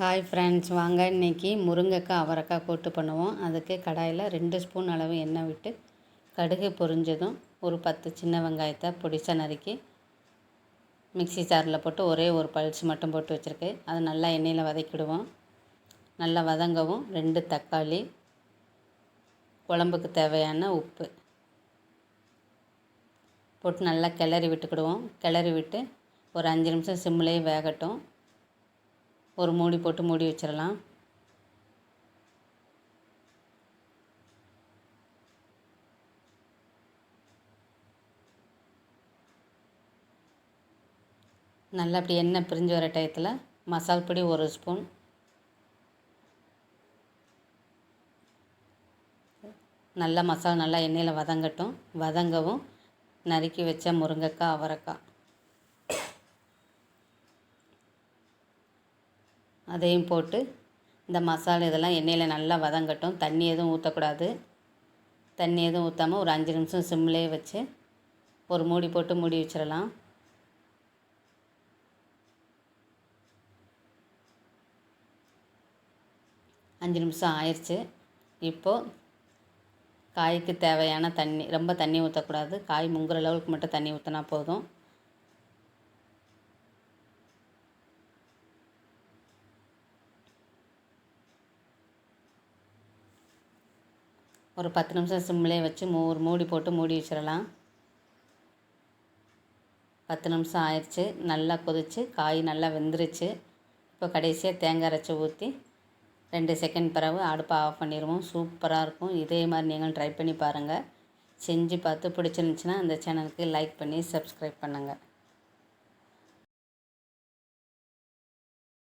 Hi friends வாங்க. இன்றைக்கி முருங்கைக்காய் அவரைக்காய் கூட்டு பண்ணுவோம். அதுக்கு கடாயில் ரெண்டு ஸ்பூன் அளவு எண்ணெய் விட்டு கடுகு பொரிஞ்சதும் ஒரு பத்து சின்ன வெங்காயத்தை பொடிசாக நறுக்கி மிக்ஸி ஜாரில் போட்டு ஒரே ஒரு பல்ஸ் மட்டும் போட்டு வச்சுருக்கு. அதை நல்லா எண்ணெயில் வதக்கிடுவோம். நல்லா வதங்கவும் ரெண்டு தக்காளி குழம்புக்கு தேவையான உப்பு போட்டு நல்லா கிளறி விட்டுக்கிடுவோம். கிளறி விட்டு ஒரு அஞ்சு நிமிஷம் சிம்லேயே வேகட்டும். ஒரு மூடி போட்டு மூடி வச்சிடலாம். நல்லா அப்படி எண்ணெய் பிரிஞ்சு வர டயத்தில் மசால் பொடி ஒரு ஸ்பூன். நல்லா மசாலா நல்லா எண்ணெயில் வதங்கட்டும். வதங்கவும் நறுக்கி வச்ச முருங்கைக்காய் அவரைக்காய். அதையும் போட்டு இந்த மசாலா இதெல்லாம் எண்ணெயில் நல்லா வதங்கட்டும். தண்ணி எதுவும் ஊற்றக்கூடாது தண்ணி எதுவும் ஊற்றாமல் ஒரு அஞ்சு நிமிஷம் சிம்லேயே வச்சு ஒரு மூடி போட்டு மூடி வச்சிடலாம். அஞ்சு நிமிஷம் ஆயிடுச்சு இப்போது காய்க்கு தேவையான தண்ணி ரொம்ப தண்ணி ஊற்றக்கூடாது காய் முங்குற அளவுக்கு மட்டும் தண்ணி ஊற்றினா போதும். ஒரு பத்து நிமிஷம் சிம்லேயே வச்சு மூ ஒரு மூடி போட்டு மூடி வச்சிடலாம். பத்து நிமிஷம் ஆயிடுச்சு. நல்லா கொதிச்சு காய் நல்லா வெந்துருச்சு. இப்போ கடைசியாக தேங்காய் அரைச்சி ஊற்றி ரெண்டு செகண்ட் பிறகு அடுப்பை ஆஃப் பண்ணிடுவோம். சூப்பராக இருக்கும். இதே மாதிரி நீங்களும் ட்ரை பண்ணி பாருங்கள் செஞ்சு பார்த்து பிடிச்சிருந்துச்சின்னா அந்த சேனலுக்கு லைக் பண்ணி சப்ஸ்கிரைப் பண்ணுங்கள்